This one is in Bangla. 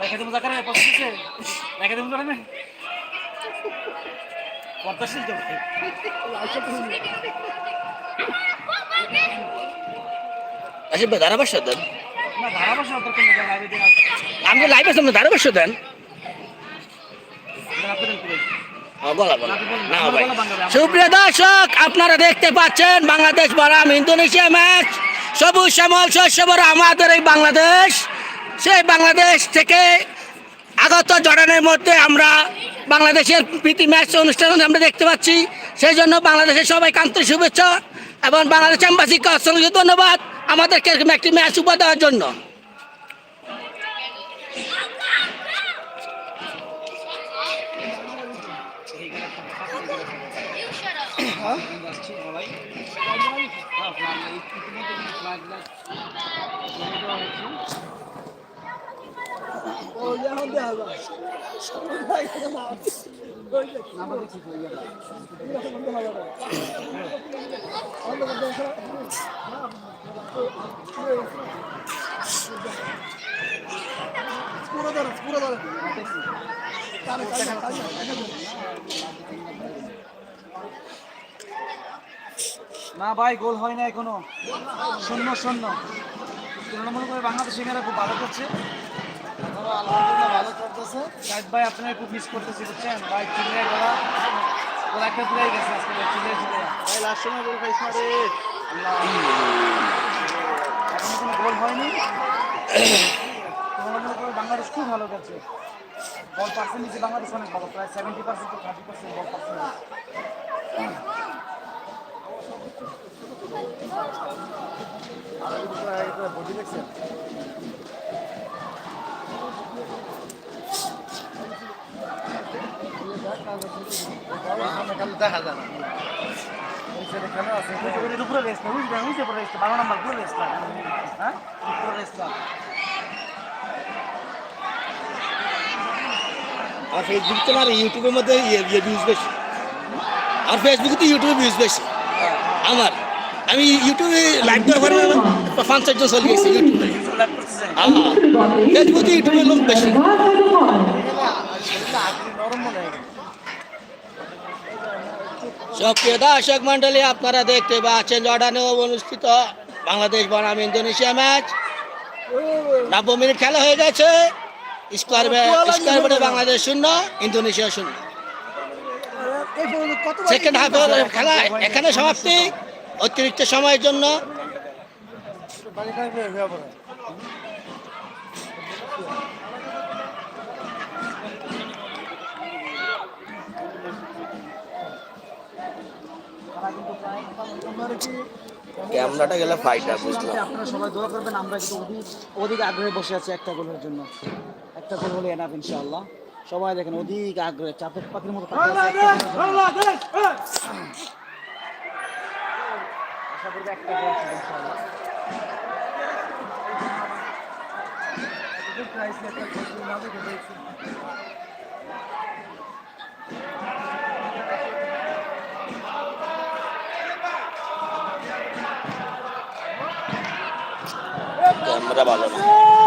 রেখে দেবো জাকারে পছন্দ রেখে দেবো জাকারে পদ্মাশীল ধারাভাষ্য দেন। আমি লাইভে ধারাভাষ্য দেন। সুপ্রিয় দর্শক আপনারা দেখতে পাচ্ছেন বাংলাদেশ বনাম ইন্দোনেশিয়া ম্যাচ। সবুজ শ্যামল শস্য বড় আমাদের এই বাংলাদেশ। সেই বাংলাদেশ থেকে আগত জর্ডানের মধ্যে আমরা বাংলাদেশের প্রীতি ম্যাচ অনুষ্ঠান আমরা দেখতে পাচ্ছি। সেই জন্য বাংলাদেশের সবাই আন্তরিক শুভেচ্ছা এবং বাংলাদেশ এম্বাসিকে অসংখ্য ধন্যবাদ। আমাদেরকে একটি ম্যাচ উপহার দেওয়ার জন্য Oh, yeah, I'm down. না ভাই, গোল হয় না এখনও। শূন্য শূন্য। তুলনামূলক করে বাংলাদেশ এখানে খুব ভালো করছে। সাহেব ভাই আপনার খুব মিস করতেছি বুঝছেন? ভাই চিল্লাই গলা। ওরা একটা গেছে আজকে ভাই চিল্লাই চিল্লাই ভাই লাস্ট সময় গোল খাইছ না রে এখনও কোনো গোল হয়নি? তুলনামূলকভাবে বাংলাদেশ খুব ভালো করছে। বল পার্সেন্ট নিচে বাংলাদেশ অনেক ভালো প্রায় seventy percent to thirty percent ball percent body দেখছেন দেখা যায় না এখানে আছে উপরে রেস্ট না বুঝলেন রেস্ট বারো নাম্বার পুরো রেস্ট হ্যাঁ পুরো রেস্ট আর ফেসবুক তো আর ইউটিউবের মধ্যে ভিউজ বেশি আর ফেসবুকে তো ইউটিউবে ভিউজ বেশি আমার আমি ইউটিউবে লাইভ দেওয়ার পরে পাঁচ চারজন চলে গেছি ইউটিউবে ফেসবুকে ইউটিউবের লোক বেশি নরম মনে হয় সক্রিয় দর্শক মন্ডলী আপনারা দেখতে পাচ্ছেন জর্ডানে অনুষ্ঠিত বাংলাদেশ বনাম ইন্দোনেশিয়া ম্যাচ। নব্বই মিনিট খেলা হয়ে গেছে। স্কোয়ার স্কোয়ার বোর্ডে বাংলাদেশ শূন্য ইন্দোনেশিয়া শূন্য। সেকেন্ড হাফের খেলা এখানে সমাপ্তি। অতিরিক্ত সময়ের জন্য বাড়ি খাইবে হয়ে পড়ে আমার কি ক্যামেরাটা গেলে ফাইটার বুঝলাম। আপনারা সবাই দোয়া করবেন আমরা কিন্তু অধিক অধিক আগ্রহে বসে আছি একটা গোলের জন্য। একটা গোল হলে এনাফ ইনশাআল্লাহ। সবাই দেখেন অধিক আগ্রহে চাপের পাখির মতো। আশা করব একটা গোল ইনশাআল্লাহ। প্রাইস লেখা अहमदाबाद में।